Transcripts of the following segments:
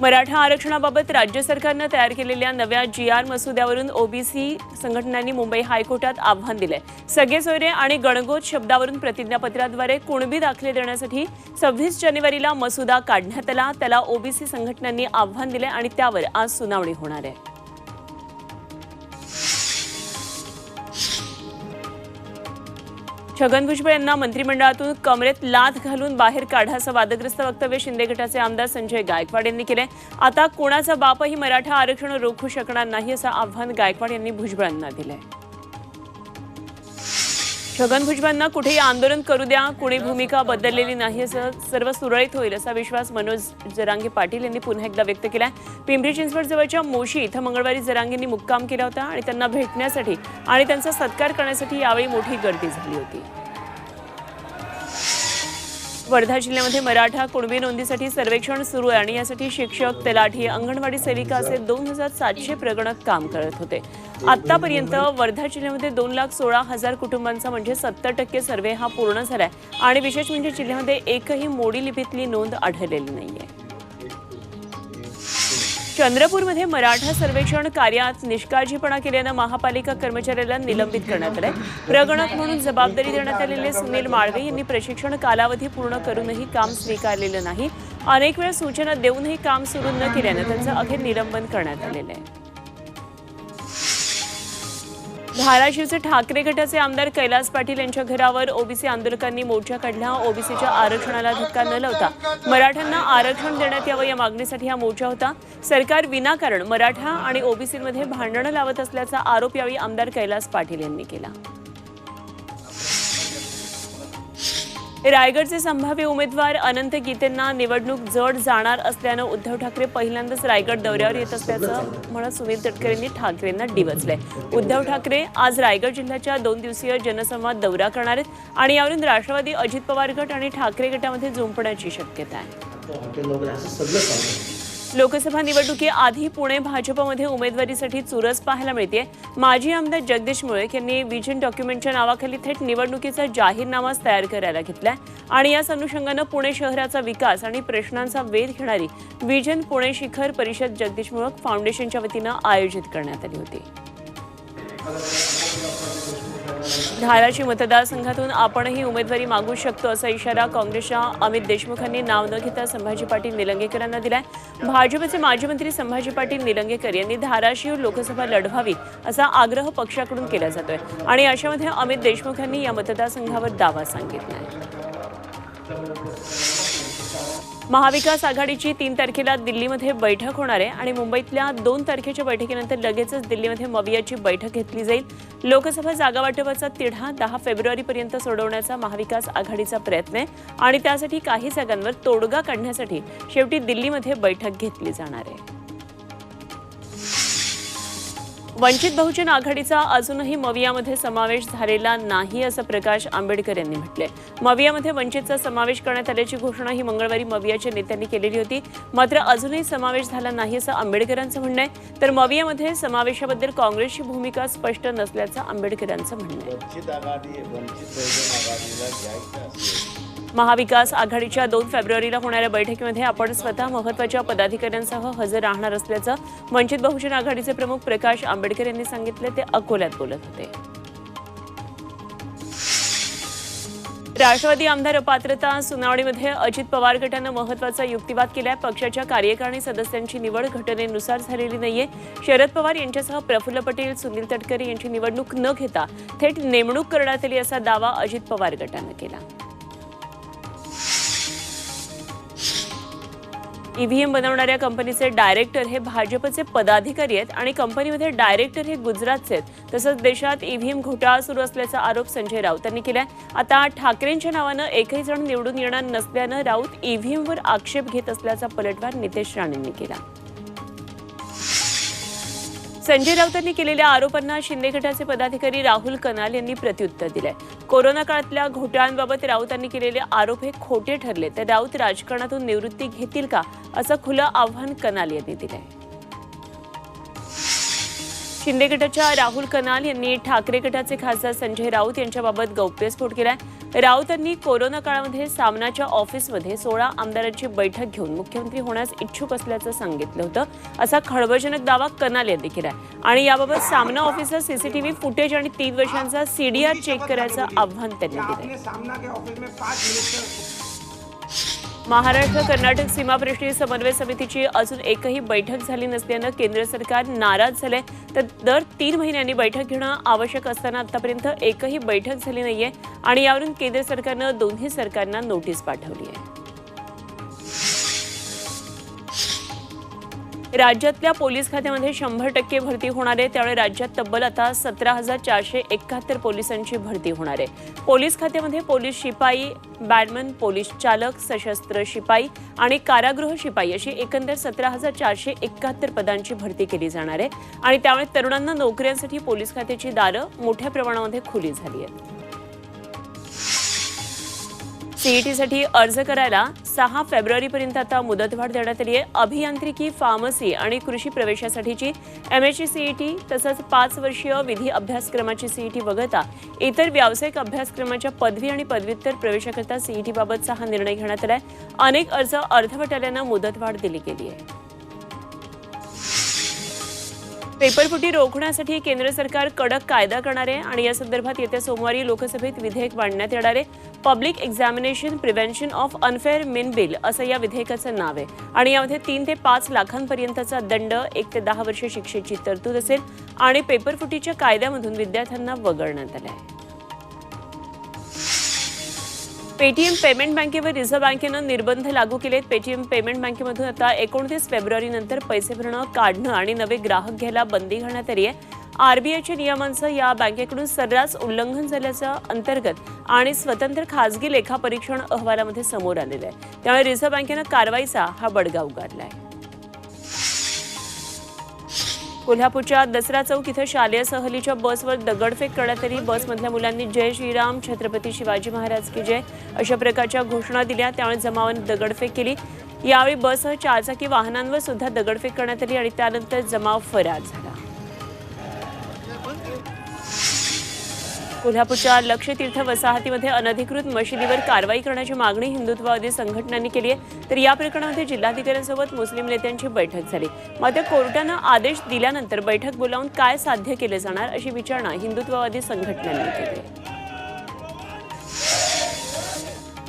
मराठा आरक्षणाबाबत राज्य सरकारनं तयार केलेल्या नव्या जी आर मसुद्यावरून ओबीसी संघटनांनी मुंबई हायकोर्टात आव्हान दिलंय. सगळे सोयरे आणि गणगोत शब्दावरून प्रतिज्ञापत्राद्वारे कुणबी दाखले देण्यासाठी सव्वीस जानेवारीला मसुदा काढण्यात आला. त्याला ओबीसी संघटनांनी आव्हान दिलंय आणि त्यावर आज सुनावणी होणार आहे. छगन भुजबळ यांना मंत्रिमंडळातून कमरेत लाथ घालून बाहेर काढा असं वादग्रस्त वक्तव्य शिंदे गटाचे आमदार संजय गायकवाड यांनी केले आता कोणाचा बापही मराठा आरक्षण रोखू शकणार नाही असं आव्हान गायकवाड यांनी भुजबळांना दिलंय. छगन भुजबळांना कुठेही आंदोलन करू द्या कुणी भूमिका बदललेली नाही असं सर्व सुरळीत होईल असा विश्वास मनोज जरांगे पाटील यांनी पुन्हा एकदा व्यक्त केला पिंपरी चिंचवड जवळच्या मोशी इथं मंगळवारी जरांगेंनी मुक्काम केला होता आणि त्यांना भेटण्यासाठी आणि त्यांचा सत्कार करण्यासाठी यावेळी मोठी गर्दी झाली होती. वर्धा जिल्ह्यामध्ये मराठा कुणबी नोंदीसाठी सर्वेक्षण सुरू आहे आणि यासाठी शिक्षक तलाठी अंगणवाडी सेविका असे दोन हजार सातशे प्रगणक काम करत होते. आतापर्यंत वर्धा जिल्ह्यामध्ये दोन लाख सोळा हजार कुटुंबांचा म्हणजे सत्तर टक्के सर्वे हा पूर्ण झालाय. आणि विशेष म्हणजे जिल्ह्यामध्ये एकही मोडी लिपीतली नोंद आढळलेली नाहीये. चंद्रपूरमध्ये मराठा सर्वेक्षण कार्यात निष्काळजीपणा केल्यानं महापालिका कर्मचाऱ्याला निलंबित करण्यात आलंय. प्रगणक म्हणून जबाबदारी देण्यात आलेले सुनील माळवे यांनी प्रशिक्षण कालावधी पूर्ण करूनही काम स्वीकारलेलं नाही. अनेक वेळा सूचना देऊनही काम सुरू न केल्यानं त्यांचं अखेर निलंबन करण्यात आलेलं आहे. धाराशिवचे ठाकरे गटाचे आमदार कैलास पाटील यांच्या घरावर ओबीसी आंदोलकांनी मोर्चा काढला. ओबीसीच्या आरक्षणाला धक्का न लावता मराठ्यांना आरक्षण देण्यात यावं या मागणीसाठी हा मोर्चा होता. सरकार विनाकारण मराठा आणि ओबीसीमध्ये भांडणं लावत असल्याचा आरोप यावेळी आमदार कैलास पाटील यांनी केला. रायगडचे संभाव्य उमेदवार अनंत गीतेंना निवडणूक जड जाणार असल्यानं उद्धव ठाकरे पहिल्यांदाच रायगड दौऱ्यावर येत असल्याचं म्हणत सुनील तटकरेंनी ठाकरेंना डिवचलंय उद्धव ठाकरे आज रायगड जिल्ह्याच्या दोन दिवसीय जनसंवाद दौरा करणार आहेत आणि यावरून राष्ट्रवादी अजित पवार गट आणि ठाकरे गटामध्ये जुंपण्याची शक्यता आहे. लोकसभा निवडणुकीआधी पुणे भाजपमध्ये उमेदवारीसाठी चुरस पाहायला मिळते माजी आमदार जगदीश मुळेक यांनी विजन डॉक्युमेंटच्या नावाखाली थेट निवडणुकीचा जाहीरनामाच तयार करायला घेतलाय. आणि याच अनुषंगानं पुणे शहराचा विकास आणि प्रश्नांचा वेध घेणारी विजन पुणे शिखर परिषद जगदीश मुळक फाउंडेशनच्या वतीनं आयोजित करण्यात आली होती. धाराशिव मतदारसंघातून आपणही उमेदवारी मागू शकतो असा इशारा काँग्रेसच्या अमित देशमुखांनी नाव न घेता संभाजी पाटील निलंगेकरांना दिलाय. भाजपचे माजी मंत्री संभाजी पाटील निलंगेकर यांनी धाराशिव लोकसभा लढवावी असा आग्रह पक्षाकडून केला जातोय. आणि अशामध्ये अमित देशमुख यांनी या मतदारसंघावर दावा सांगितला आहे महाविकास आघाडीची तीन तारखेला दिल्लीमध्ये बैठक होणार आहे आणि मुंबईतल्या दोन तारखेच्या बैठकीनंतर लगेचच दिल्लीमध्ये मवियाची बैठक घेतली जाईल. लोकसभा जागा वाटपाचा तिढा दहा फेब्रुवारीपर्यंत सोडवण्याचा महाविकास आघाडीचा प्रयत्न आहे आणि त्यासाठी काही जागांवर तोडगा काढण्यासाठी शेवटी दिल्लीमध्ये बैठक घेतली जाणार आहे. वंचित बहुजन आघाडीचा अजूनही मवियामध्ये समावेश झालेला नाही असं प्रकाश आंबेडकर यांनी म्हटलंय. मवियामध्ये वंचितचा समावेश करण्यात आल्याची घोषणा ही मंगळवारी मवियाच्या नेत्यांनी केलेली होती. मात्र अजूनही समावेश झाला नाही असं आंबेडकरांचं म्हणणं आहे. तर मवियामध्ये समावेशाबद्दल काँग्रेसची भूमिका स्पष्ट नसल्याचं आंबेडकरांचं म्हणणं आहे. महाविकास आघाडीच्या दोन फेब्रुवारीला होणाऱ्या बैठकीमध्ये आपण स्वतः महत्त्वाच्या पदाधिकाऱ्यांसह हजर राहणार असल्याचं वंचित बहुजन आघाडीचे प्रमुख प्रकाश आंबेडकर यांनी सांगितलं. ते अकोल्यात बोलत होते. राष्ट्रवादी आमदार अपात्रता सुनावणीमध्ये अजित पवार गटानं महत्त्वाचा युक्तिवाद केलाय. पक्षाच्या कार्यकारिणी सदस्यांची निवड घटनेनुसार झालेली नाहीये. शरद पवार यांच्यासह प्रफुल्ल पटेल सुनील तटकरे यांची निवडणूक न घेता थेट नेमणूक करण्यात आली असा दावा अजित पवार गटानं केला. ईव्हीएम बनवणाऱ्या कंपनीचे डायरेक्टर हे भाजपचे पदाधिकारी आहेत आणि कंपनीमध्ये डायरेक्टर हे गुजरातचे आहेत. तसंच देशात ईव्हीएम घोटाळा सुरू असल्याचा आरोप संजय राऊत यांनी केलाय. आता ठाकरेंच्या नावानं एकही जण निवडून येणार नसल्यानं राऊत ईव्हीएमवर आक्षेप घेत असल्याचा पलटवार नितेश राणेंनी केला. संजय राऊतांनी केलेल्या आरोपांना शिंदे गटाचे पदाधिकारी राहुल कनाल यांनी प्रत्युत्तर दिलंय. कोरोना काळातल्या घोटाळ्यांबाबत राऊतांनी केलेले आरोप हे खोटे ठरले. तर राऊत राजकारणातून निवृत्ती घेतील का? असं खुलं आव्हान कनाल यांनी दिलंय. शिंदे गटाच्या राहुल कनाल यांनी ठाकरे गटाचे खासदार संजय राऊत यांच्याबाबत गौप्यस्फोट केलाय. राऊत यांनी कोरोना काळामध्ये सामनाच्या ऑफिसमध्ये सोळा आमदारांची बैठक घेऊन मुख्यमंत्री होण्यास इच्छुक असल्याचं सांगितलं होतं. असा खळबळजनक दावा कनाल यांनी केलाय. आणि याबाबत सामना ऑफिसला सीसीटीव्ही फुटेज आणि तीन वर्षांचा सीडीआर चेक करायचं आव्हान त्यांनी दिलं महाराष्ट्र कर्नाटक सीमाप्रश्नी समन्वय समितीची अजून एकही बैठक झाली नसल्यानं केंद्र सरकार नाराज झालंय. तर दर तीन महिन्यांनी बैठक घेणं आवश्यक असताना आतापर्यंत एकही बैठक झाली नाहीये आणि यावरून केंद्र सरकारनं दोन्ही सरकारना नोटीस पाठवली आहे राज्यातल्या पोलीस खात्यामध्ये शंभर टक्के भरती होणार आहे. त्यामुळे राज्यात तब्बल आता सतरा हजार चारशे एकाहत्तर पोलिसांची भरती होणार आहे. पोलीस खात्यामध्ये पोलीस शिपाई बॅडमन पोलीस चालक सशस्त्र शिपाई आणि कारागृह शिपाई अशी एकंदर सतरा हजार चारशे एकाहत्तर पदांची भरती केली जाणार आहे. आणि त्यामुळे तरुणांना नोकऱ्यांसाठी पोलीस खात्याची दारं मोठ्या प्रमाणामध्ये खुली झाली आहेत. सीईटीसाठी अर्ज करायला सहा फेब्रुवारीपर्यंत आता मुदतवाढ देण्यात आली आहे. अभियांत्रिकी फार्मसी आणि कृषी प्रवेशासाठीची एम एच सीईटी तसंच पाच वर्षीय विधी अभ्यासक्रमाची सीईटी वगळता इतर व्यावसायिक अभ्यासक्रमाच्या पदवी आणि पदव्युत्तर प्रवेशाकरता सीईटीबाबतचा हा निर्णय घेण्यात आलाय. अनेक अर्ज अर्धवट आल्यानं मुदतवाढ दिली गेली आहे. पेपरफुटी रोखण्यासाठी केंद्र सरकार कडक कायदा करणार आहे आणि या संदर्भात येत्या सोमवारी लोकसभेत विधेयक मांडण्यात येणार आहे. Public examination prevention of unfair means bill असं या विधेयकाचं नाव आहे. आणि यामध्ये तीन ते पाच लाखांपर्यंतचा दंड एक ते दहा वर्ष शिक्षेची तरतूद असेल आणि पेपरफुटीच्या कायद्यामधून विद्यार्थ्यांना वगळण्यात आलं आहे पेटीएम पेमेंट बँकेवर रिझर्व्ह बँकेनं निर्बंध लागू केलेत. पेटीएम पेमेंट बँकेमधून आता एकोणतीस फेब्रुवारीनंतर पैसे भरणं काढणं आणि नवे ग्राहक घ्यायला बंदी घालण्यात आली आहे. आरबीआयच्या नियमांचं या बँकेकडून सर्रास उल्लंघन झाल्याचं अंतर्गत आणि स्वतंत्र खासगी लेखापरीक्षण अहवालामध्ये समोर आलेलं आहे. त्यामुळे रिझर्व्ह बँकेनं कारवाईचा हा बडगा उगारला आहे. कोल्हापूरच्या दसरा चौक इथं शालेय सहलीच्या बसवर दगडफेक करण्यात आली बसमधल्या मुलांनी जय श्रीराम छत्रपती शिवाजी महाराज की जय अशा प्रकारच्या घोषणा दिल्या. त्यामुळे जमावाने दगडफेक केली. यावेळी बससह चारचाकी वाहनांवर सुद्धा दगडफेक करण्यात आली आणि त्यानंतर जमाव फरार झाला. कोल्हापूरच्या लक्षतीर्थ वसाहतीमध्ये अनधिकृत मशिदीवर कारवाई करण्याची मागणी हिंदुत्ववादी संघटनांनी केली आहे. तर या प्रकरणामध्ये जिल्हाधिकाऱ्यांसोबत मुस्लिम नेत्यांची बैठक झाली. मात्र कोर्टानं आदेश दिल्यानंतर बैठक बोलावून काय साध्य केले जाणार अशी विचारणा हिंदुत्ववादी संघटनांनी केली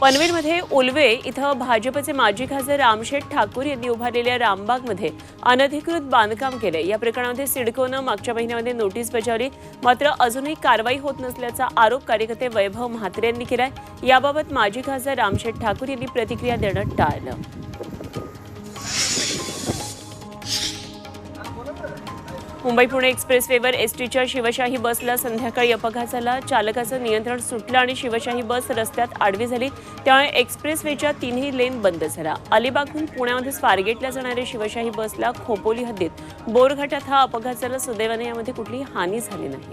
पनवेलमध्ये उलवे इथं भाजपचे माजी खासदार रामशेठ ठाकूर यांनी उभारलेल्या रामबागमध्ये अनधिकृत बांधकाम केले या प्रकरणामध्ये सिडकोनं मागच्या महिन्यामध्ये नोटीस बजावली. मात्र अजूनही कारवाई होत नसल्याचा आरोप कार्यकर्ते वैभव म्हात्रे यांनी केलाय. याबाबत माजी खासदार रामशेठ ठाकूर यांनी प्रतिक्रिया देणं टाळलं. मुंबई पुणे एक्सप्रेसवेवर एसटीच्या शिवशाही बसला संध्याकाळी अपघात झाला. चालकाचं नियंत्रण सुटलं आणि शिवशाही बस रस्त्यात आडवी झाली. त्यामुळे एक्सप्रेसवेच्या तिन्ही लेन बंद झाला. अलिबागहून पुण्यामध्ये स्वारगेटला जाणाऱ्या शिवशाही बसला खोपोली हद्दीत. बोरघाटात हा अपघात झाला. सुदैवाने यामध्ये कुठलीही हानी झाली नाही.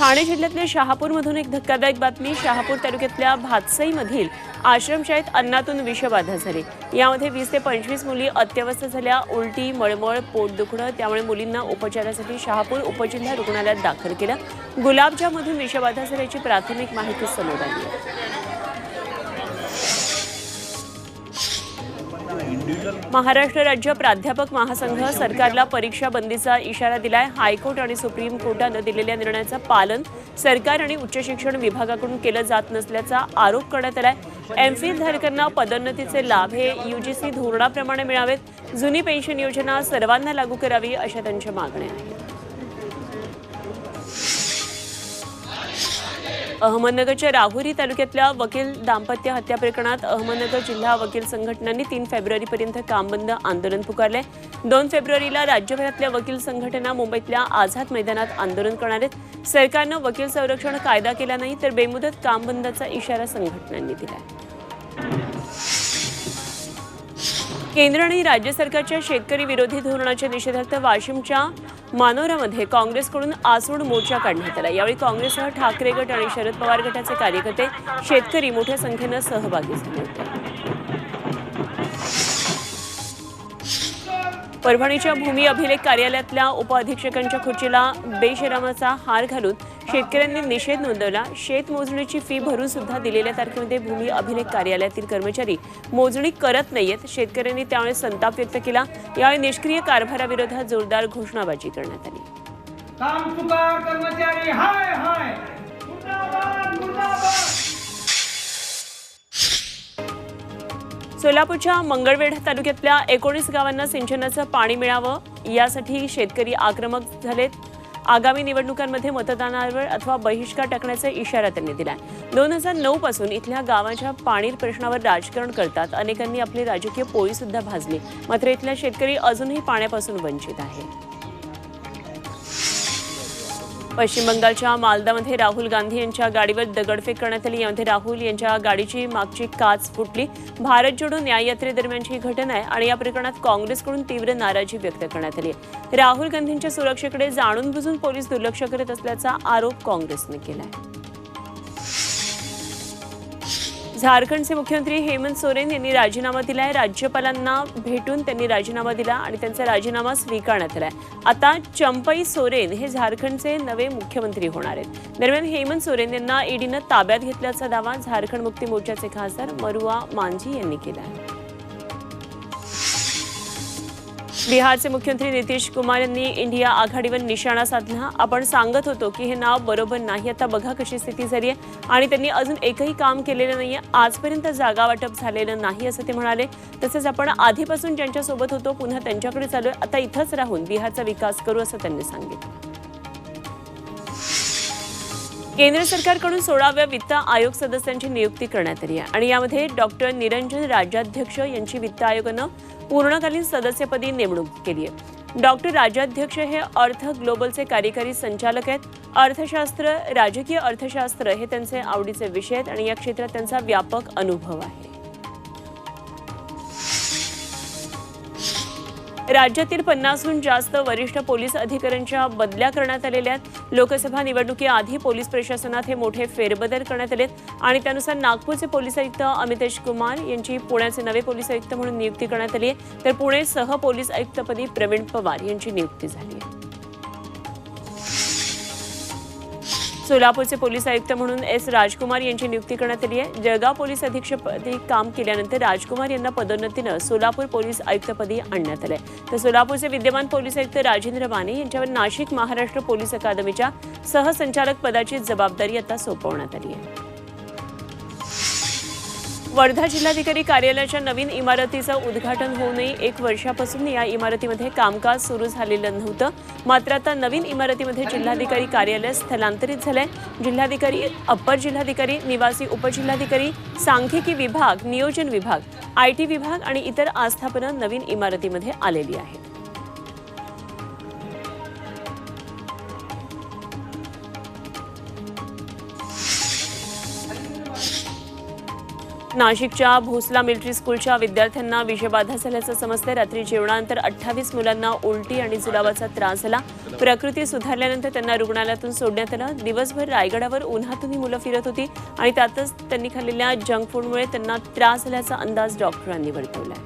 ठाणे जिल्ह्यातल्या शहापूरमधून एक धक्कादायक बातमी. शहापूर तालुक्यातल्या भातसईमधील आश्रमशाळेत अन्नातून विषबाधा झाली. यामध्ये वीस ते पंचवीस मुली अत्यवस्थ झाल्या. उलटी मळमळ पोट दुखणं त्यामुळे मुलींना उपचारासाठी शहापूर उपजिल्हा रुग्णालयात दाखल केलं. गुलाबजामधून विषबाधा झाल्याची प्राथमिक माहिती समोर आली महाराष्ट्र राज्य प्राध्यापक महासंघ सरकारला परीक्षा बंदीचा इशारा दिलाय. हायकोर्ट आणि सुप्रीम कोर्टानं दिलेल्या निर्णयाचं पालन सरकार आणि उच्च शिक्षण विभागाकडून केलं जात नसल्याचा आरोप करण्यात आलाय. एमफिल धारकांना पदोन्नतीचे लाभ हे युजीसी धोरणाप्रमाणे मिळावेत. जुनी पेन्शन योजना सर्वांना लागू करावी अशा त्यांच्या मागण्या आहेत. अहमदनगरच्या राहुरी तालुक्यातल्या वकील दाम्पत्य हत्या प्रकरणात अहमदनगर जिल्हा वकील संघटनांनी तीन फेब्रुवारीपर्यंत कामबंद आंदोलन पुकारले. दोन फेब्रुवारीला राज्यभरातल्या वकील संघटना मुंबईतल्या आझाद मैदानात आंदोलन करणार आहेत. सरकारनं वकील संरक्षण कायदा केला नाही तर बेमुदत कामबंदाचा इशारा संघटनांनी दिलाय. केंद्र आणि राज्य सरकारच्या शेतकरी विरोधी धोरणाच्या निषेधार्थ वाशिमच्या मानोरामध्ये काँग्रेसकडून आसूड मोर्चा काढण्यात आला. यावेळी काँग्रेससह ठाकरे गट आणि शरद पवार गटाचे कार्यकर्ते शेतकरी मोठ्या संख्येनं सहभागी झाले होते. परभणीच्या भूमी अभिलेख कार्यालयातल्या उपअधीक्षकांच्या खुर्चीला बेशरामाचा हार घालून शेतकऱ्यांनी निषेध नोंदवला. शेत मोजणीची फी भरून सुद्धा दिलेल्या तारखेमध्ये भूमी अभिलेख कार्यालयातील कर्मचारी मोजणी करत नाहीयेत. शेतकऱ्यांनी त्यामुळे संताप व्यक्त केला. यावेळी निष्क्रिय कारभाराविरोधात जोरदार घोषणाबाजी करण्यात आली. काम चुकार कर्मचारी हाय हाय. मुर्दाबाद मुर्दाबाद. सोलापूरच्या मंगळवेढा तालुक्यातल्या एकोणीस गावांना सिंचनाचं पाणी मिळावं यासाठी शेतकरी आक्रमक झालेत. आगामी निवडणुकांमध्ये मतदानावर अथवा बहिष्कार टाकण्याचा इशारा त्यांनी दिला दोन हजार नऊ पासून इथल्या गावाच्या पाणी प्रश्नावर राजकारण करतात. अनेकांनी आपली राजकीय पोळी सुद्धा भाजली. मात्र इथल्या शेतकरी अजूनही पाण्यापासून वंचित आहे पश्चिम बंगालच्या मालदामध्ये राहुल गांधी यांच्या गाडीवर दगडफेक करण्यात आली. यामध्ये राहुल यांच्या गाडीची मागची काच फुटली. भारत जोडो न्याय यात्रेदरम्यानची ही घटना आहे आणि या प्रकरणात काँग्रेसकडून तीव्र नाराजी व्यक्त करण्यात आली आहे. राहुल गांधींच्या सुरक्षेकडे जाणून बुजून पोलीस दुर्लक्ष करत असल्याचा आरोप काँग्रेसने केला आहे झारखंडचे मुख्यमंत्री हेमंत सोरेन यांनी राजीनामा दिला आहे राज्यपालांना भेटून त्यांनी राजीनामा दिला आणि त्यांचा राजीनामा स्वीकारण्यात आलाय. आता चंपई सोरेन हे झारखंडचे नवे मुख्यमंत्री होणार आहेत. दरम्यान हेमंत सोरेन यांना ईडीनं ताब्यात घेतल्याचा दावा झारखंड मुक्ती मोर्चाचे खासदार मरुआ मांझी यांनी केला आहे बिहारचे मुख्यमंत्री नितीश कुमार यांनी इंडिया आघाडीवर निशाणा साधला. आपण सांगत होतो की हे नाव बरोबर नाही. आता बघा कशी स्थिती झाली आहे. आणि त्यांनी अजून एकही काम केलेलं नाहीये. आजपर्यंत जागा वाटप झालेलं नाही असं ते म्हणाले. तसेच आपण आधीपासून ज्यांच्यासोबत होतो पुन्हा त्यांच्याकडे चालू आता इथंच राहून बिहारचा विकास करू असं त्यांनी सांगितलं. केंद्र सरकारकडून सोळाव्या वित्त आयोग सदस्यांची नियुक्ती करण्यात आली आहे. आणि यामध्ये डॉक्टर निरंजन राज्याध्यक्ष यांची वित्त आयोगानं पूर्णकालीन सदस्यपदी नेमणूक केली आहे डॉक्टर राज्याध्यक्ष हे अर्थ ग्लोबलचे कार्यकारी संचालक आहेत. अर्थशास्त्र राजकीय अर्थशास्त्र हे त्यांचे आवडीचे विषय आहेत आणि या क्षेत्रात त्यांचा व्यापक अनुभव आहे. राज्यातील पन्नासहून जास्त वरिष्ठ पोलीस अधिकाऱ्यांच्या बदल्या करण्यात आलेल्या आहेत. लोकसभा निवडणुकीआधी पोलीस प्रशासनात हे मोठे फेरबदल करण्यात आलेत. आणि त्यानुसार नागपूरचे पोलीस आयुक्त अमितेश कुमार यांची पुण्याचे नवे पोलीस आयुक्त म्हणून नियुक्ती करण्यात आली आहे. तर पुणे सह पोलीस आयुक्तपदी प्रवीण पवार यांची नियुक्ती झाली आहे. सोलापूरचे पोलीस आयुक्त म्हणून एस राजकुमार यांची नियुक्ती करण्यात आली आहे. जळगाव पोलीस अधीक्षकपदी काम केल्यानंतर राजकुमार यांना पदोन्नतीनं सोलापूर पोलीस आयुक्तपदी आणण्यात आलंय. तर सोलापूरचे विद्यमान पोलीस आयुक्त राजेंद्र माने यांच्यावर नाशिक महाराष्ट्र पोलीस अकादमीच्या सहसंचालक पदाची जबाबदारी आता सोपवण्यात आली आहे. वर्धा जिल्हाधिकारी कार्यालयाच्या नवीन इमारतीचं उद्घाटन होऊनही एक वर्षापासून या इमारतीमध्ये कामकाज सुरू झालेलं नव्हतं. मात्र आता नवीन इमारतीमध्ये जिल्हाधिकारी कार्यालय स्थलांतरित झालंय. जिल्हाधिकारी अप्पर जिल्हाधिकारी निवासी उपजिल्हाधिकारी सांख्यिकी विभाग नियोजन विभाग आय टी विभाग आणि इतर आस्थापनं नवीन इमारतीमध्ये आलेली आहेत. नाशिकच्या भोसला मिलिटरी स्कूलच्या विद्यार्थ्यांना विषबाधा झाल्याचं समजतंय रात्री जेवणानंतर अठ्ठावीस मुलांना उलटी आणि जुलाबाचा त्रास झाला. प्रकृती सुधारल्यानंतर त्यांना रुग्णालयातून सोडण्यात आलं. दिवसभर रायगडावर उन्हातून ही मुलं फिरत होती आणि त्यातच त्यांनी खाल्लेल्या जंक फूडमुळे त्यांना त्रास झाल्याचा अंदाज डॉक्टरांनी वर्तवलाय.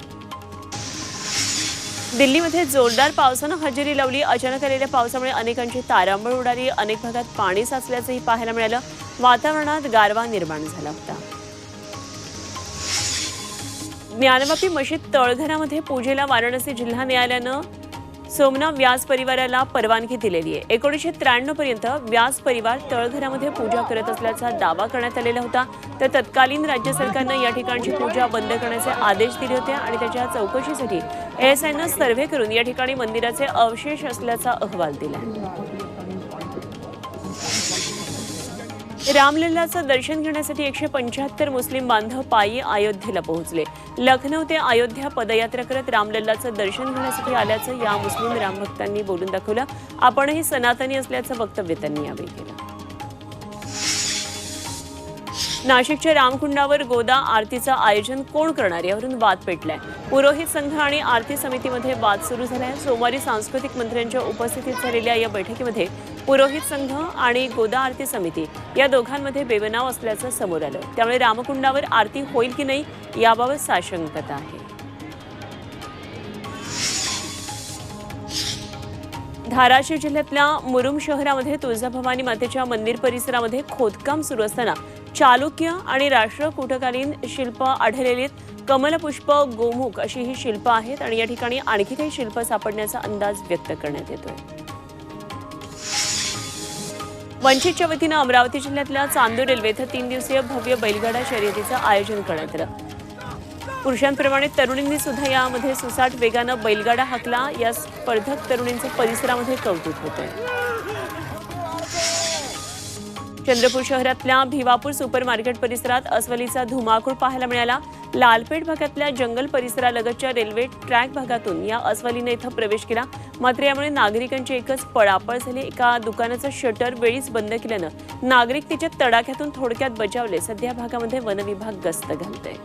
दिल्लीमध्ये जोरदार पावसानं हजेरी लावली. अचानक आलेल्या पावसामुळे अनेकांची तारांबळ उडाली. अनेक भागात पाणी साचल्याचंही पाहायला मिळालं. वातावरणात गारवा निर्माण झाला होता. ज्ञानवापी मशीद तळघरामध्ये पूजेला वाराणसी जिल्हा न्यायालयानं सोमना व्यास परिवाराला परवानगी दिलेली आहे. एकोणीसशे त्र्याण्णव पर्यंत व्यास परिवार तळघरामध्ये पूजा करत असल्याचा दावा करण्यात आलेला होता. तर तत्कालीन राज्य सरकारनं या ठिकाणची पूजा बंद करण्याचे आदेश दिले होते आणि त्याच्या चौकशीसाठी एएसआयनं सर्व्हे करून या ठिकाणी मंदिराचे अवशेष असल्याचा अहवाल दिला रामलल्लाचं दर्शन घेण्यासाठी एकशे पंच्याहत्तर मुस्लिम बांधव पायी अयोध्येला पोहोचले. लखनौ ते अयोध्या पदयात्रा करत रामलल्लाचं दर्शन घेण्यासाठी आल्याचं या मुस्लिम रामभक्तांनी बोलून दाखवलं. आपणही सनातनी असल्याचं वक्तव्य त्यांनी यावेळी केलं. नाशिकच्या रामकुंडावर गोदा आरतीचं आयोजन कोण करणार यावरून वाद पेटलाय. पुरोहित संघ आणि आरती समितीमध्ये वाद सुरू झालाय. सोमवारी सांस्कृतिक मंत्र्यांच्या उपस्थितीत झालेल्या या बैठकीमध्ये पुरोहित संघ आणि गोदा आरती समिती या दोघांमध्ये बेबनाव असल्याचं समोर आलं. त्यामुळे रामकुंडावर आरती होईल की नाही याबाबत साशंकता आहे. धाराशिव जिल्ह्यातल्या मुरुम शहरामध्ये तुळजाभवानी मातेच्या मंदिर परिसरामध्ये खोदकाम सुरू असताना चालुक्य आणि राष्ट्रकूटकालीन शिल्प आढळलेली कमलपुष्प गोमुख अशी ही शिल्प आहेत आणि या ठिकाणी आणखी काही शिल्प सापडण्याचा अंदाज व्यक्त करण्यात येतोय. वंचितच्या वतीनं अमरावती जिल्ह्यातल्या चांदूर रेल्वे इथं तीन दिवसीय भव्य बैलगाडा शर्यतीचं आयोजन करण्यात आलं. पुरुषांप्रमाणे तरुणींनी सुद्धा यामध्ये सुसाट वेगानं बैलगाडा हाकला. या स्पर्धक तरुणींचं परिसरामध्ये कौतुक होते चंद्रपूर शहरातल्या भिवापूर सुपर मार्केट परिसरात अस्वलीचा धुमाकूळ पाहायला मिळाला. लालपेठ भागातल्या जंगल परिसरालगतच्या रेल्वे ट्रॅक भागातून या अस्वलीने इथं प्रवेश केला. मात्र यामुळे नागरिकांची एकच पळापळ झाली. एका दुकानाचं शटर वेळीच बंद केल्यानं नागरिक तिच्या तडाख्यातून थोडक्यात बचावले. सध्या भागामध्ये वनविभाग गस्त घालतंय.